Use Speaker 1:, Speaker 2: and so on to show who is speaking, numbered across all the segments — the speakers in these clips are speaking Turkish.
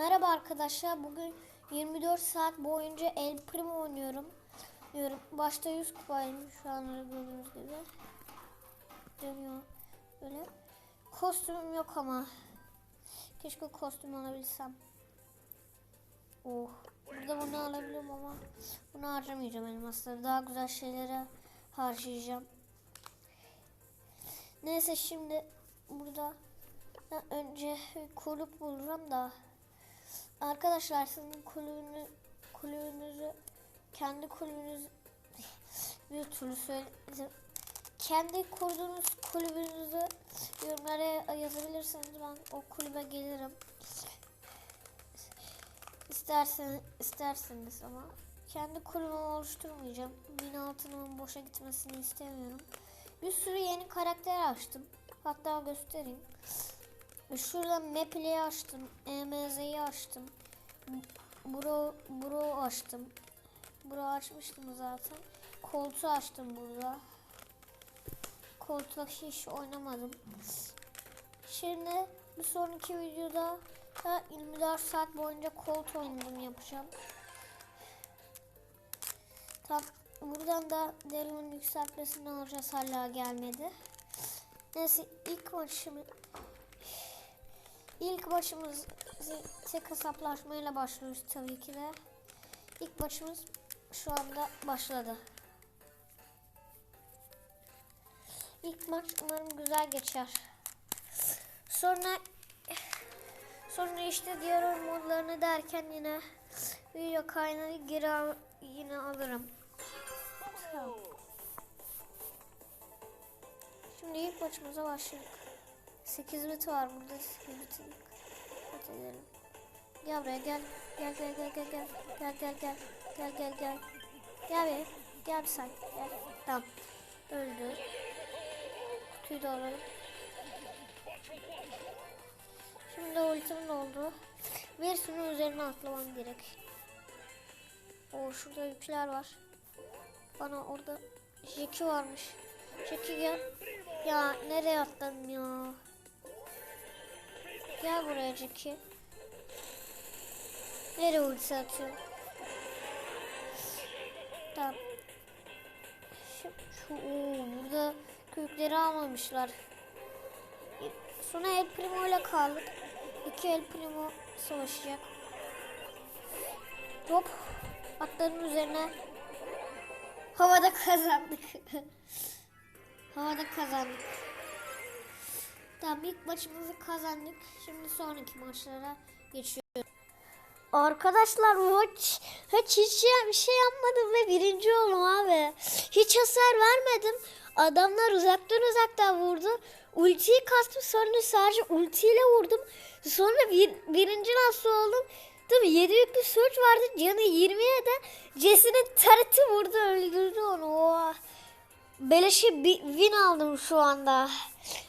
Speaker 1: Merhaba arkadaşlar. Bugün 24 saat boyunca El Primo oynuyorum. Diyorum. Başta 100 kupayım şu an gördüğünüz gibi. Dönüyor. Böyle. Kostümüm yok ama. Keşke kostüm alabilsem. Oh. Burada bunu alabilirim ama bunu harcamayacağım elmasları. Daha güzel şeylere harcayacağım. Neyse şimdi burada önce kulüp bulacağım da arkadaşlar sizin kulübünü kulübünüzü kendi kulübünüz bir türlü söyledim. Kendi kurduğunuz kulübünüzü yorumlara yazabilirseniz ben o kulübe gelirim. İsterseniz, isterseniz ama kendi kulübümü oluşturmayacağım. Bin altının boşa gitmesini istemiyorum. Bir sürü yeni karakter açtım. Hatta göstereyim. Şuradan Maple'yi açtım. EMZ'yi açtım. Bro, bro açtım. Bro açmıştım zaten. Koltuğu açtım burada. Koltuğa hiç oynamadım. Şimdi bir sonraki videoda da 24 saat boyunca kolt oynadım yapacağım. Tam buradan da Daryl'ın yükseltmesini alacağız hala gelmedi. Neyse ilk maçımı İlk maçımız tek hesaplaşmayla başlıyoruz tabii ki de. İlk maçımız şu anda başladı. İlk maç umarım güzel geçer. Sonra sonra işte diğer modlarını derken yine video kaynağı geri al, yine alırım. Şimdi ilk maçımıza başladık. 8 bit var burada 8 bit bit edelim. Gel buraya gel. Gel gel gel gel gel. Gel gel gel. Gel gel gel. Gel be. Gel bir sen. Gel. Tamam. Öldü. Kutuyu da alalım. Şimdi ultim doldu. Birisinin üzerine atlamam gerek. O şurada yükler var. Bana orada Jackie varmış. Jackie gel. Ya nereye atladın ya? Gel buraya Jackie. Nereye ulti atıyor? Tamam. Şu, şu oo, burada kökleri almamışlar. Sonra El Primo ile kaldık. İki El Primo savaşacak. Hop. Atların üzerine havada kazandık. havada kazandık. Tamam ilk maçımızı kazandık. Şimdi sonraki maçlara geçiyoruz. Arkadaşlar maç hiç hiç bir şey yapmadım ve birinci oldum abi. Hiç hasar vermedim. Adamlar uzaktan uzaktan vurdu. Ultiyi kastım sonra sadece ultiyle vurdum. Sonra bir, birinci nasıl oldum? Tabii 7 yüklü search vardı. Canı 20'ye de Jesse'nin tarıtı vurdu öldürdü onu. Oha. Beleşe bir win aldım şu anda.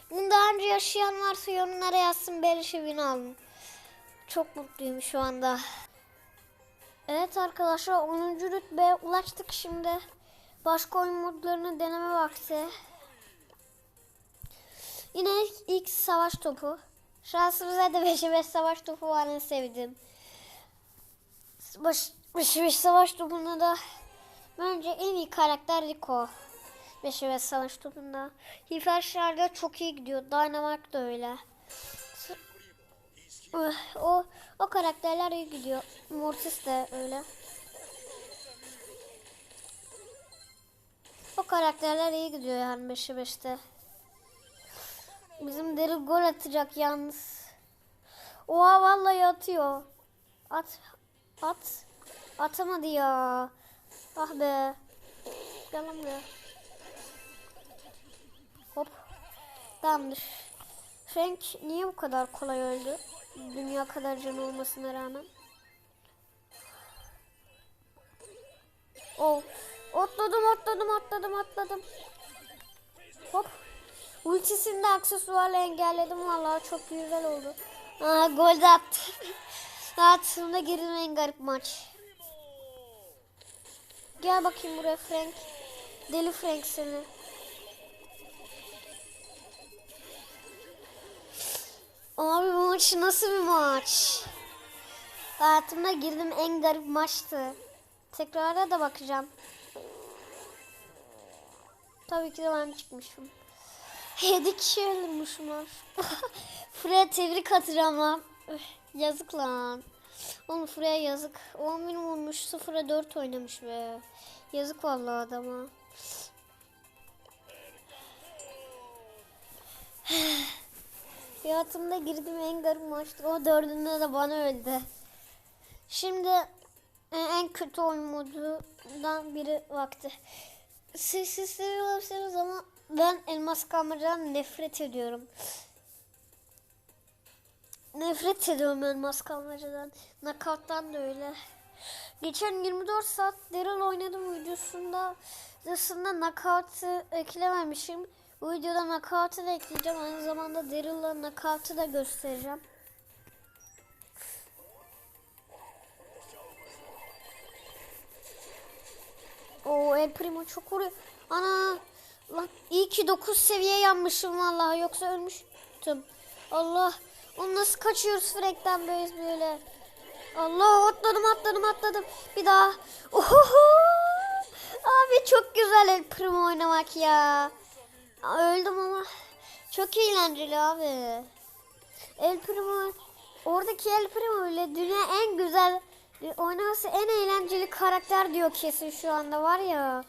Speaker 1: Bunu daha önce yaşayan varsa yorumlara yazsın beleşe win aldım. Çok mutluyum şu anda. Evet arkadaşlar 10. rütbeye ulaştık şimdi. Başka oyun modlarını deneme vakti. Yine ilk, ilk savaş topu. Şansımıza da 5'e 5 savaş topu var en sevdiğim. Baş, 5'e 5 savaş topunda da bence en iyi karakter Rico. 5'e 5 savaş topunda. Hiper çok iyi gidiyor. Dynamite da öyle. O o karakterler iyi gidiyor. Mortis de öyle. O karakterler iyi gidiyor yani 5'e 5'te. Bizim deri gol atacak yalnız. Oha vallahi atıyor. At. At. Atamadı ya. Ah be. Gel lan. Tamamdır. Frank niye bu kadar kolay öldü? Dünya kadar canı olmasına rağmen. Oh. Atladım atladım atladım atladım. Hop. Ultisini de aksesuarla engelledim. Vallahi çok güzel oldu. Aa, gol de attı. Hayatımda girdiğim en garip maç. Gel bakayım buraya Frank. Deli Frank seni. Abi bu maç nasıl bir maç? Hayatımda girdim en garip maçtı. Tekrara da bakacağım. Tabii ki de ben çıkmışım. 7 kişi öldürmüşüm Furaya tebrik atacağım lan. Yazık lan. Oğlum Furaya yazık. 10 bin vurmuş 0'a 4 oynamış be. Yazık vallahi adama. Hayatımda girdiğim en garip maçtı. O dördünde de bana öldü. Şimdi e, en kötü oyun modundan biri vakti. Siz, siz seviyorsanız ama ben elmas kameradan nefret ediyorum. Nefret ediyorum elmas kameradan. Knockout'tan da öyle. Geçen 24 saat Daryl oynadım videosunda. Videosunda knockout'ı eklememişim. Bu videoda knockout'ı da ekleyeceğim. Aynı zamanda Daryl'la knockout'ı da göstereceğim. Oo El Primo çok vuruyor. Ana lan iyi ki 9 seviye yanmışım vallahi yoksa ölmüştüm. Allah onu nasıl kaçıyoruz Frank'ten böyle böyle. Allah atladım atladım atladım. Bir daha. Ohoho. Abi çok güzel El Primo oynamak ya. Öldüm ama çok eğlenceli abi. El Primo oradaki El Primo ile dünya en güzel oynaması en eğlenceli karakter diyor kesin şu anda var ya.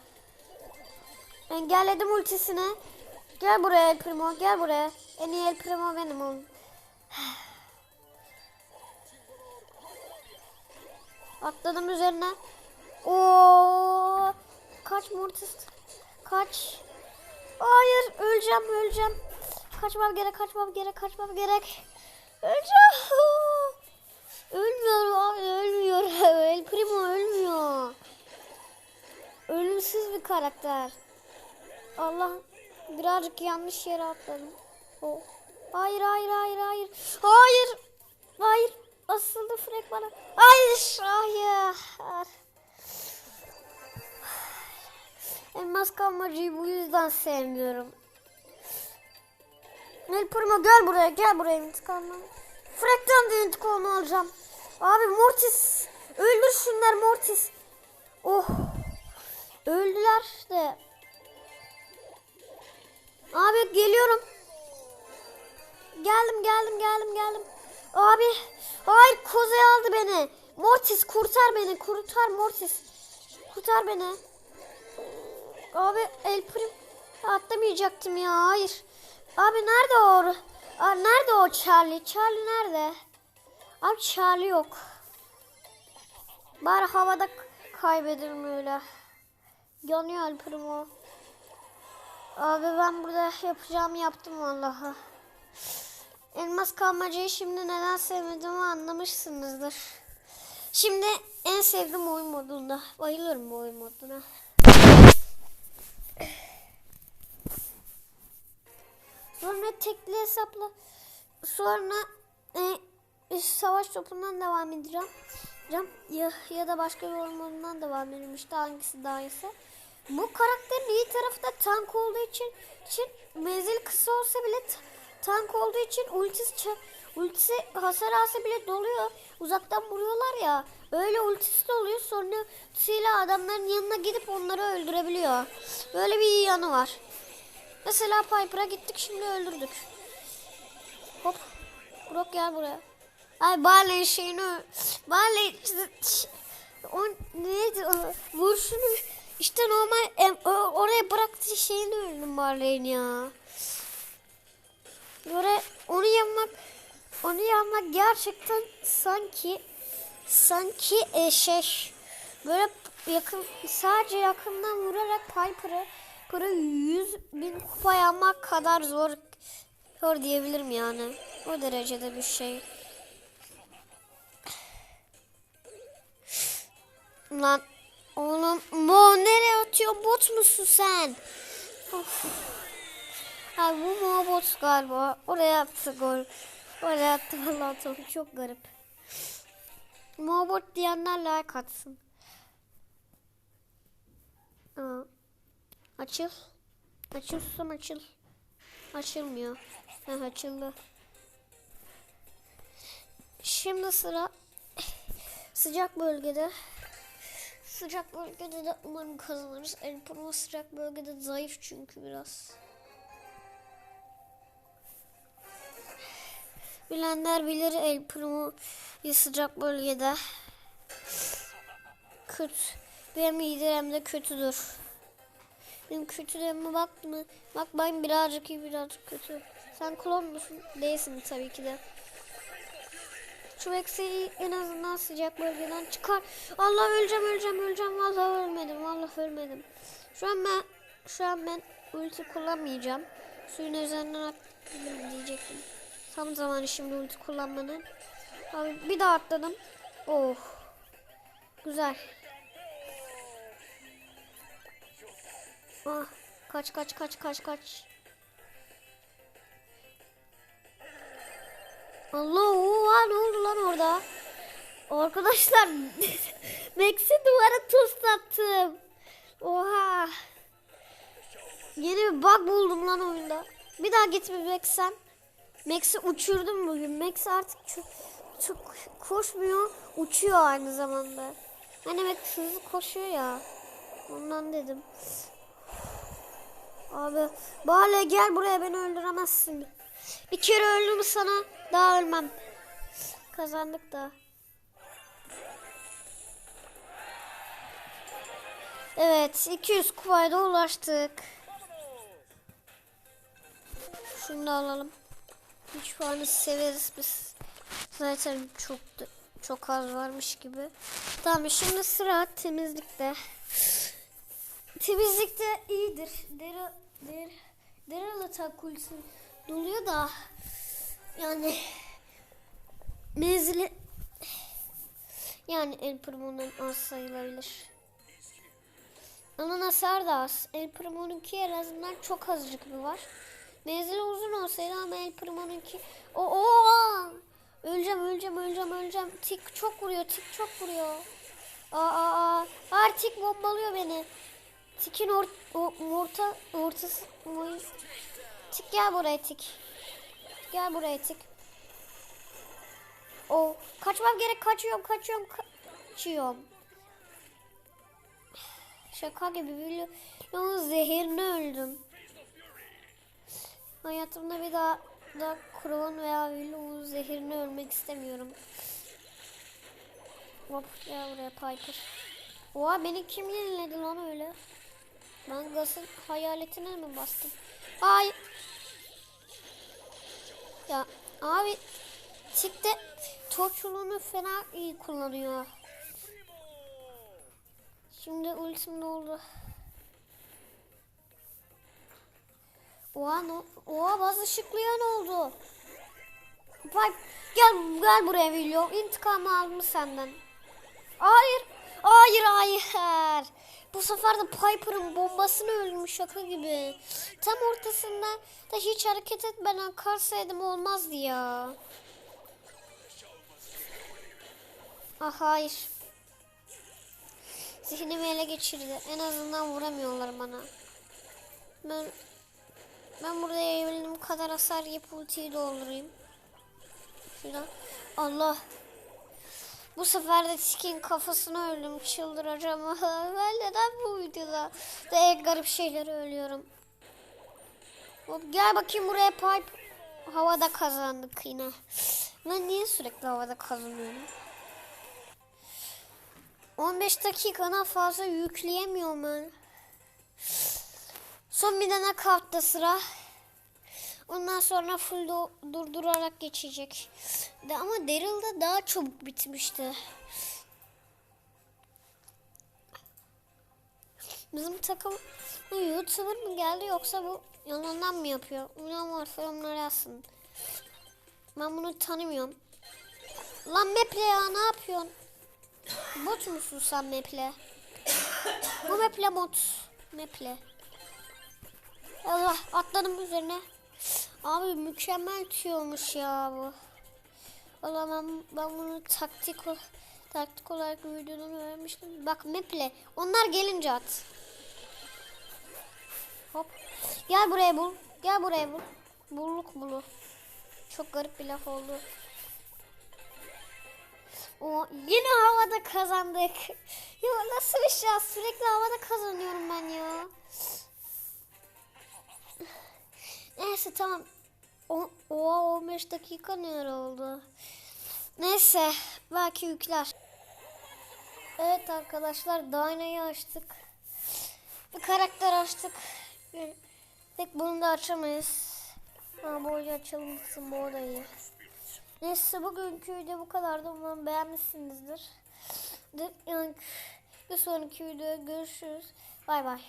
Speaker 1: Engelledim ultisini. Gel buraya El Primo gel buraya. En iyi El Primo benim oğlum. Atladım üzerine. Oo! Kaç Mortis. Kaç. Hayır öleceğim öleceğim. Kaçmam gerek kaçmam gerek kaçmam gerek. Öleceğim. Ölmüyor abi ölmüyor. El Primo ölmüyor. Ölümsüz bir karakter. Allah birazcık yanlış yere atladım. Oh. Hayır hayır hayır hayır. Hayır. Hayır. Asıldı Frank bana. Hayır. Hayır. Elmas kalmacıyı bu yüzden sevmiyorum. El Primo gel buraya gel buraya intikamını. Frank'ten de intikamını alacağım. Abi Mortis. Öldürsünler Mortis. Oh. Öldüler de. Abi geliyorum. Geldim geldim geldim geldim. Abi hayır Kozey aldı beni. Mortis kurtar beni kurtar Mortis. Kurtar beni. Abi El Prim atlamayacaktım ya hayır. Abi nerede o? Aa, nerede o Charlie? Charlie nerede? Abi Charlie yok. Bari havada kaybedelim öyle. Yanıyor El Primo. Abi ben burada yapacağımı yaptım vallahi. Elmas kalmacayı şimdi neden sevmediğimi anlamışsınızdır. Şimdi en sevdiğim oyun modunda. Bayılırım bu oyun moduna. Sonra tekli hesapla sonra e, savaş topundan devam edeceğim. Ya, ya da başka bir oyun modundan devam edeceğim. İşte hangisi daha iyisi. Bu karakterin iyi tarafı da tank olduğu için, için menzil kısa olsa bile tank olduğu için ultisi ultisi hasar alsa bile doluyor. Uzaktan vuruyorlar ya. Öyle ultisi de oluyor. Sonra ultisiyle adamların yanına gidip onları öldürebiliyor. Böyle bir iyi yanı var. Mesela Piper'a gittik şimdi öldürdük. Hop. Brock gel buraya. Ay Barley şeyini Barley o neydi o vuruşunu işte normal em, oraya bıraktığı şeyini öldüm Barley'in ya. Böyle onu yapmak onu yapmak gerçekten sanki sanki e, şey böyle yakın sadece yakından vurarak Piper'ı Piper'ı 100 bin kupa yapmak kadar zor zor diyebilirim yani. O derecede bir şey. Lan oğlum Mo nereye atıyor? Bot musun sen? Of. Ay bu Mo bot galiba. Oraya attı gol. Oraya attı vallahi topu çok garip. Mo bot diyenler like atsın. Aa. Açıl. Açıl susam açıl. Açılmıyor. Ha açıldı. Şimdi sıra Sıcak bölgede. Sıcak bölgede de umarım kazanırız. El Primo sıcak bölgede zayıf çünkü biraz. Bilenler bilir El Primo'yu sıcak bölgede. Kötü. Benim liderim de kötüdür. Benim kötülerime bak mı? Bak ben birazcık iyi birazcık kötü. Sen klon musun? Değilsin tabii ki de. Şu eksiği en azından sıcak bölgeden çıkar. Allah öleceğim öleceğim öleceğim. Vallahi ölmedim. Vallahi ölmedim. Şu an ben şu an ben ulti kullanmayacağım. Suyun üzerinden atladım diyecektim. Tam zamanı şimdi ulti kullanmanın. Abi bir daha atladım. Oh. Güzel. Ah, kaç kaç kaç kaç kaç. Allah oha ne oldu lan orada? Arkadaşlar Max'i duvara toslattım. Oha. Yeni bir bug buldum lan oyunda. Bir daha gitme Max sen. Max'i uçurdum bugün. Max artık çok, çok koşmuyor. Uçuyor aynı zamanda. Hani Max hızlı koşuyor ya. Ondan dedim. Abi Bale gel buraya beni öldüremezsin. Bir kere öldüm sana daha ölmem. Kazandık da. Evet 200 kupaya ulaştık. Şunu da alalım. 3 puanı severiz biz. Zaten çok çok az varmış gibi. Tamam şimdi sıra temizlikte. Temizlikte iyidir. Deri, deri, deri atak doluyor da yani menzili yani El Primo'nun az sayılabilir. Ama hasar da az. El Primo'nunki en azından çok azıcık bir var. Menzili uzun olsaydı ama El Primo'nunki o o öleceğim öleceğim öleceğim öleceğim. Tik çok vuruyor tik çok vuruyor. Aa aa aa. Tik bombalıyor beni. Tikin or, o, orta ortası oy. Tik gel buraya tik. Gel buraya tik. O kaçmam gerek kaçıyorum kaçıyorum kaçıyorum. Şaka gibi ama zehirine öldüm. Hayatımda bir daha da Kron veya Willow'un zehirine ölmek istemiyorum. Hop gel buraya Piper. Oha beni kim yeniledi lan öyle? Ben Gas'ın hayaletine mi bastım? Ay. Ya abi Tik'te torçuluğunu fena iyi kullanıyor. Şimdi ultim ne oldu? Oha, no, oha bazı ışıklıya ne oldu? Bak gel gel buraya Willow. İntikamı almış senden. Hayır. Hayır hayır. Bu sefer de Piper'ın bombasını ölmüş şaka gibi. Tam ortasında da hiç hareket etmeden karsaydım olmazdı ya. Ah hayır. Zihnimi ele geçirdi. En azından vuramıyorlar bana. Ben ben burada yayabildiğim kadar hasar yapıp ultiyi doldurayım. Şuradan. Allah. Bu sefer de Tikin kafasına öldüm. Çıldıracağım. ben neden bu videoda da en garip şeyleri ölüyorum. Hop, gel bakayım buraya pipe. Havada kazandık yine. Ben niye sürekli havada kazanıyorum? 15 dakikadan fazla yükleyemiyorum ben. Son bir tane kartta sıra. Ondan sonra full durdurarak geçecek. De ama Daryl'da daha çabuk bitmişti. Bizim takım YouTuber mı geldi yoksa bu yalandan mı yapıyor? Ulan var yorumlara yazsın. Ben bunu tanımıyorum. Lan Meple ya ne yapıyorsun? Bot musun sen Meple? Bu Meple bot. Meple. Allah atladım üzerine. Abi mükemmel tüyormuş ya bu. Valla ben, ben bunu taktik o- taktik olarak videodan öğrenmiştim. Bak Meple. Onlar gelince at. Hop. Gel buraya bul. Gel buraya bul. Bulluk bulu. Çok garip bir laf oldu. O yine havada kazandık. Ya nasıl iş ya? Sürekli havada kazanıyorum ben ya. Neyse tamam. O, oha 15 dakika ne ara oldu? Neyse belki yükler. Evet arkadaşlar Dyna'yı açtık. Bir karakter açtık. Tek bunu da açamayız. Oyunu açalım kısım bu da iyi. Neyse bugünkü video bu kadardı. Umarım beğenmişsinizdir. Bir sonraki videoda görüşürüz. Bay bay.